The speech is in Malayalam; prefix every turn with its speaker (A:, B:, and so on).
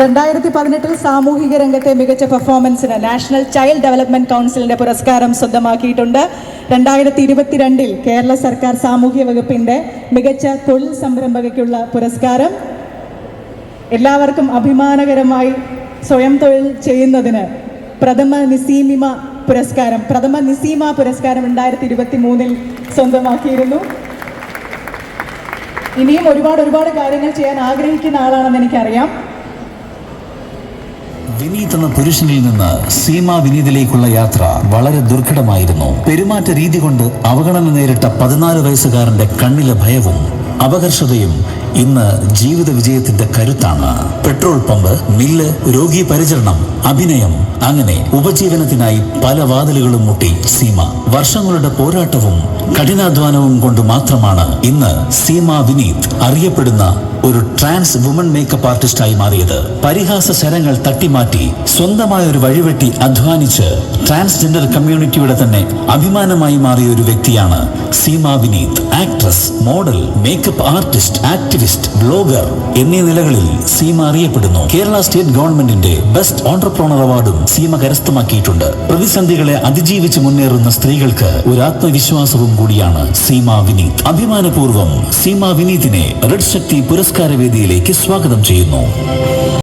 A: രണ്ടായിരത്തി പതിനെട്ടിൽ സാമൂഹിക രംഗത്തെ മികച്ച പെർഫോമൻസിന് നാഷണൽ ചൈൽഡ് ഡെവലപ്മെന്റ് കൗൺസിലിന്റെ പുരസ്കാരം സ്വന്തമാക്കിയിട്ടുണ്ട്. രണ്ടായിരത്തി ഇരുപത്തിരണ്ടിൽ കേരള സർക്കാർ സാമൂഹ്യ വകുപ്പിന്റെ മികച്ച തൊഴിൽ സംരംഭകയ്ക്കുള്ള പുരസ്കാരം. എല്ലാവർക്കും അഭിമാനകരമായി സ്വയം തൊഴിൽ ചെയ്യുന്നതിന് പ്രഥമ നിസീമിമ പുരസ്കാരം പ്രഥമ നിസീമ പുരസ്കാരം രണ്ടായിരത്തി ഇരുപത്തി മൂന്നിൽ സ്വന്തമാക്കിയിരുന്നു. ഇനിയും ഒരുപാട് ഒരുപാട് കാര്യങ്ങൾ ചെയ്യാൻ ആഗ്രഹിക്കുന്ന ആളാണെന്ന് എനിക്കറിയാം.
B: വിനീത് എന്ന പുരുഷനിൽ നിന്ന് സീമ വിനീതിലേക്കുള്ള യാത്ര വളരെ ദുർഘടമായിരുന്നു. പെരുമാറ്റ രീതി കൊണ്ട് അവഗണന നേരിട്ട പതിനാല് വയസ്സുകാരന്റെ കണ്ണിലെ ഭയവും അപകർഷതയും ഇന്ന് ജീവിത വിജയത്തിന്റെ കരുത്താണ്. പെട്രോൾ പമ്പ് മില്ല് രോഗി പരിചരണം അഭിനയം അങ്ങനെ ഉപജീവനത്തിനായി പല വാതിലുകളും മുട്ടി സീമ. വർഷങ്ങളുടെ പോരാട്ടവും കഠിനാധ്വാനവും കൊണ്ട് മാത്രമാണ് ഇന്ന് സീമ വിനീത് അറിയപ്പെടുന്ന ഒരു ട്രാൻസ് വുമൺ മേക്കപ്പ് ആർട്ടിസ്റ്റായി മാറിയത്. പരിഹാസ ശരങ്ങൾ തട്ടിമാറ്റി സ്വന്തമായ ഒരു വഴിവെട്ടി അധ്വാനിച്ച് ട്രാൻസ്ജെൻഡർ കമ്മ്യൂണിറ്റിയുടെ തന്നെ അഭിമാനമായി മാറിയ ഒരു വ്യക്തിയാണ് Seema Vineeth. Actress model makeup artist activist blogger എന്നീ നിലകളിൽ സീമ അറിയപ്പെടുന്നു. കേരള സ്റ്റേറ്റ് ഗവൺമെന്റിന്റെ ബെസ്റ്റ് ഓണ്ടർപ്രോണർ അവാർഡും സീമ കരസ്ഥമാക്കിയിട്ടുണ്ട്. പ്രതിസന്ധികളെ അതിജീവിച്ച് മുന്നേറുന്ന സ്ത്രീകൾക്ക് ഒരു ആത്മവിശ്വാസവും കൂടിയാണ് സീമ വിനീത്. അഭിമാനപൂർവം സീമ വിനീതിനെ റെഡ് ശക്തി പുരസ്കാര വേദിയിലേക്ക് സ്വാഗതം ചെയ്യുന്നു.